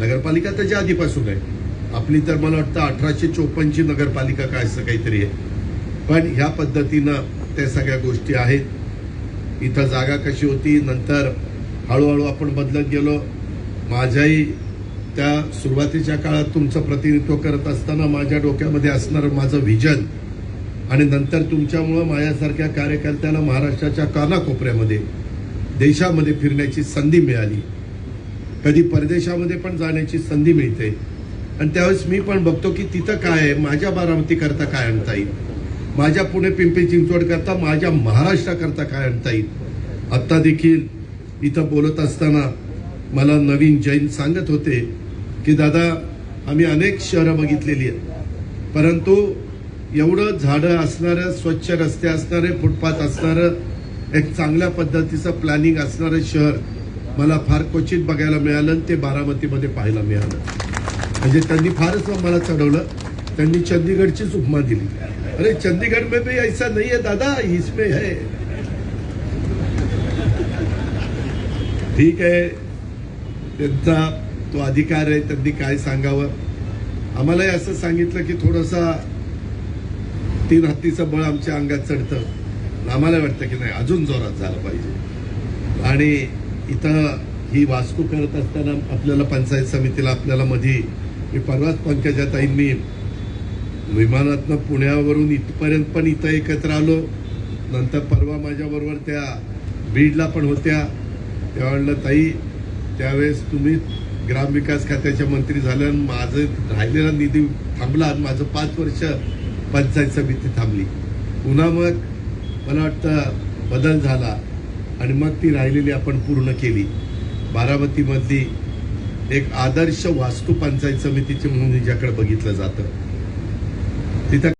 नगरपालिका त्याच्या आधीपासून आहे. आपली तर मला वाटतं अठराशे चोपन्नची नगरपालिका काय असं काहीतरी आहे. पण ह्या पद्धतीनं त्या सगळ्या गोष्टी आहेत. इथं जागा कशी होती नंतर हळूहळू आपण बदलत गेलो. माझ्याही त्या सुरुवातीच्या काळात तुमचं प्रतिनिधित्व करत असताना माझ्या डोक्यामध्ये असणारं माझं व्हिजन आणि नंतर तुमच्यामुळं माझ्यासारख्या कार्यकर्त्याला महाराष्ट्राच्या कानाकोपऱ्यामध्ये देशामध्ये फिरण्याची संधी मिळाली. कधी परदेशामध्ये पण जाण्याची संधी मिळते. आणि त्यावेळेस मी पण बघतो की तिथं काय आहे माझ्या बारामती करता काय आणता येईल? माझ्या पुणे पिंपरी चिंचवड करता माझ्या महाराष्ट्राकरता काय आणता येईल? आत्ता देखील इथं बोलत असताना मला नवीन जैन सांगत होते की दादा आम्ही अनेक शहरं बघितलेली आहेत. परंतु एवढं झाडं असणारं स्वच्छ रस्ते असणारे फुटपाथ असणारं एक चांगल्या पद्धतीचं प्लॅनिंग असणारं शहर मला फार क्वचित बघायला मिळालं आणि ते बारामतीमध्ये पाहायला मिळालं. म्हणजे त्यांनी फारच मला चढवलं. त्यांनी चंदीगडचीच उपमा दिली. अरे चंदीगड में भी ऐसा नहीं है दादा इसमें है. ठीक आहे. त्यांचा तो अधिकार आहे त्यांनी काय सांगावं? आम्हालाही असं सांगितलं की थोडासा तीन हत्तीचं बळ आमच्या अंगात चढतं. आम्हाला वाटतं की नाही अजून जोरात झालं पाहिजे. आणि इथं ही वास्तू करत असताना आपल्याला पंचायत समितीला आपल्याला मध्ये मी परवाच पंकजाताईंनी विमानातनं पुण्यावरून इथपर्यंत पण इथं एकत्र आलो. नंतर परवा माझ्याबरोबर त्या बीडला पण होत्या. तेव्हा म्हणलं ताई त्यावेळेस तुम्ही ग्रामविकास खात्याच्या मंत्री झाल्या माझं राहिलेला निधी थांबला आणि माझं पाच वर्ष पंचायत समिती थांबली. पुन्हा मग मला वाटतं बदल झाला. आणि मग ती राहिलेली आपण पूर्ण केली. बारामतीमधली एक आदर्श वास्तू पंचायत समितीची म्हणून हिच्याकडे बघितलं जातं. तिथं